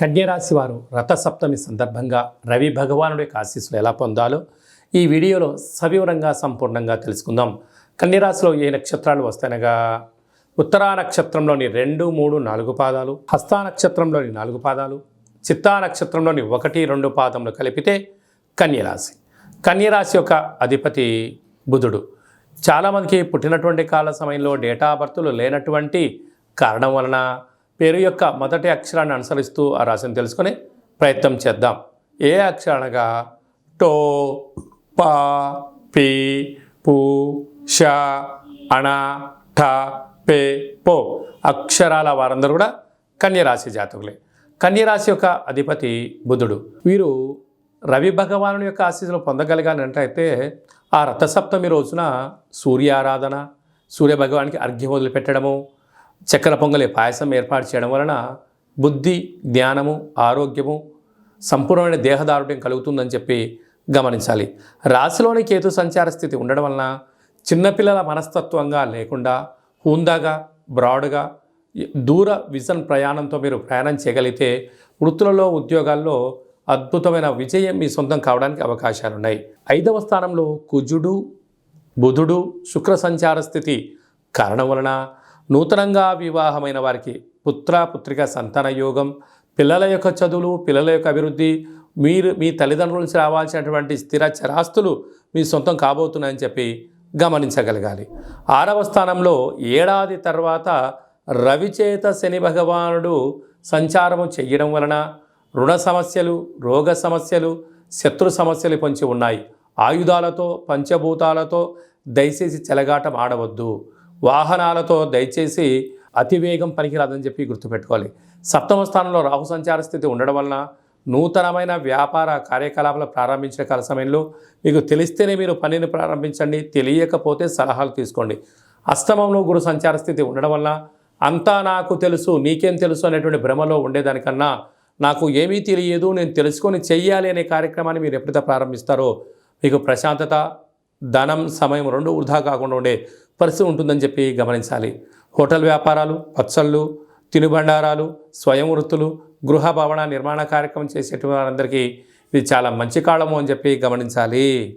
కన్యరాశి వారు రథసప్తమి సందర్భంగా రవి భగవానుడి యొక్క ఆశీస్సులు ఎలా పొందాలో ఈ వీడియోలో సవివరంగా సంపూర్ణంగా తెలుసుకుందాం. కన్యరాశిలో ఏ నక్షత్రాలు వస్తాయనగా? ఉత్తరా నక్షత్రంలోని రెండు మూడు నాలుగు పాదాలు హస్తా నక్షత్రంలోని నాలుగు పాదాలు చిత్తా నక్షత్రంలోని ఒకటి రెండు పాదములు కలిపితే కన్యరాశి. కన్యరాశి యొక్క అధిపతి బుధుడు. చాలామందికి పుట్టినటువంటి కాల సమయంలో డేటా బర్తులు లేనటువంటి కారణం వలన పేరు యొక్క మొదటి అక్షరాన్ని అనుసరిస్తూ ఆ రాశిని తెలుసుకొని ప్రయత్నం చేద్దాం. ఏ అక్షరానగా టో ప పి పు ష అణ ఠ పే పో అక్షరాల వారందరూ కూడా కన్యరాశి జాతకులే. కన్యరాశి యొక్క అధిపతి బుధుడు. వీరు రవి భగవానుని యొక్క ఆశీస్సులు పొందగలిగానంటే ఆ రథసప్తమి రోజున సూర్యారాధన సూర్య భగవానికి అర్ఘ్యం వదిలిపెట్టడము చక్కెర పొంగలి పాయసం ఏర్పాటు చేయడం వలన బుద్ధి జ్ఞానము ఆరోగ్యము సంపూర్ణమైన దేహదారుఢ్యం కలుగుతుందని చెప్పి గమనించాలి. రాశిలోని కేతు సంచార స్థితి ఉండడం వలన చిన్నపిల్లల మనస్తత్వంగా లేకుండా హూందాగా బ్రాడ్గా దూర విజన్ ప్రయాణంతో మీరు ప్రయాణం చేయగలిగితే వృత్తులలో ఉద్యోగాల్లో అద్భుతమైన విజయం మీ సొంతం కావడానికి అవకాశాలు ఉన్నాయి ఐదవ స్థానంలో కుజుడు బుధుడు శుక్ర సంచార స్థితి కారణం వలన నూతనంగా వివాహమైన వారికి పుత్ర పుత్రిక సంతాన యోగం పిల్లల యొక్క చదువులు పిల్లల యొక్క అభివృద్ధి మీరు మీ తల్లిదండ్రుల నుంచి రావాల్సినటువంటి స్థిర చరాస్తులు మీ సొంతం కాబోతున్నాయని చెప్పి గమనించగలగాలి. ఆరవ స్థానంలో ఏడాది తర్వాత రవిచేత శని భగవానుడు సంచారము చెయ్యడం వలన రుణ సమస్యలు రోగ సమస్యలు శత్రు సమస్యలు పొంచి ఉన్నాయి. ఆయుధాలతో పంచభూతాలతో దయచేసి చెలగాటం ఆడవద్దు. వాహనాలతో దయచేసి అతివేగం పనికిరాదని చెప్పి గుర్తుపెట్టుకోవాలి. సప్తమ స్థానంలో రాహు సంచార స్థితి ఉండడం వలన నూతనమైన వ్యాపార కార్యకలాపాలు ప్రారంభించిన కాల సమయంలో మీకు తెలిస్తేనే మీరు పనిని ప్రారంభించండి తెలియకపోతే సలహాలు తీసుకోండి. అష్టమంలో గురు సంచార స్థితి ఉండడం వల్ల అంతా నాకు తెలుసు నీకేం తెలుసు అనేటువంటి భ్రమలో ఉండేదానికన్నా నాకు ఏమీ తెలియదు నేను తెలుసుకొని చెయ్యాలి అనే కార్యక్రమాన్ని మీరు ఎప్పుడైతే ప్రారంభిస్తారో మీకు ప్రశాంతత ధనం సమయం రెండు వృధా కాకుండా ఉండే పరిస్థితి ఉంటుందని చెప్పి గమనించాలి. హోటల్ వ్యాపారాలు పచ్చళ్ళు తినుబండారాలు స్వయం వృత్తులు గృహ భవన నిర్మాణ కార్యక్రమం చేసేటువంటి వారందరికీ ఇది చాలా మంచి కాలము అని చెప్పి గమనించాలి.